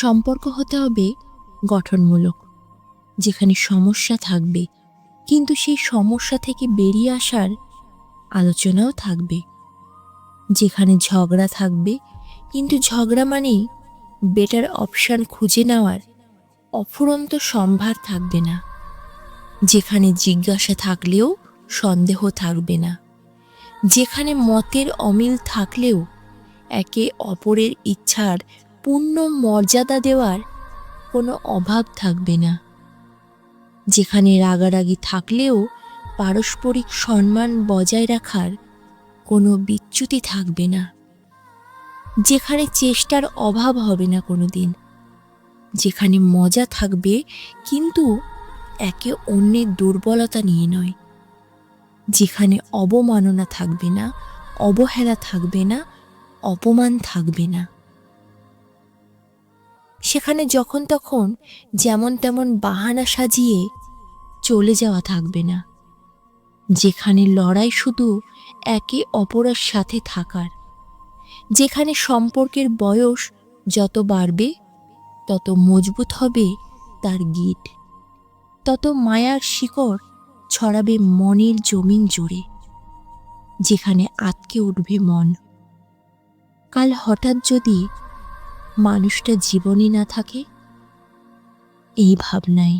সম্পর্ক হতে হবে গঠনমূলক, যেখানে সমস্যা থাকবে। কিন্তু সেই সমস্যা থেকে বেরিয়ে আসার আলোচনাও থাকবে, যেখানে ঝগড়া থাকবে। কিন্তু ঝগড়া মানেই বেটার অপশান খুঁজে নেওয়ার অফুরন্ত সম্ভার থাকবে না, যেখানে জিজ্ঞাসা থাকলেও সন্দেহ থাকবে না, যেখানে মতের অমিল থাকলেও একে অপরের ইচ্ছার পূর্ণ মর্যাদা দেওয়ার কোনো অভাব থাকবে না। যেখানে রাগারাগি থাকলেও পারস্পরিক সম্মান বজায় রাখার কোনো বিচ্যুতি থাকবে না। যেখানে চেষ্টার অভাব হবে না কোনো দিন যেখানে মজা থাকবে কিন্তু একে অন্যের দুর্বলতা নিয়ে নয়। যেখানে অবমাননা থাকবে না, অবহেলা থাকবে না, অপমান থাকবে না। সেখানে যখন তখন যেমন তেমন বাহানা সাজিয়ে চলে যাওয়া থাকবে না। যেখানে লড়াই শুধু একে অপরের সাথে থাকার, যেখানে সম্পর্কের বয়স যত বাড়বে, তত মজবুত হবে তার গিট। তত মায়ার শিকড় ছড়াবে মনের জমিন জুড়ে, যেখানে আটকে উঠবে মন। কাল হঠাৎ যদি মানুষটা জীবনই না থাকে এই ভাবনায়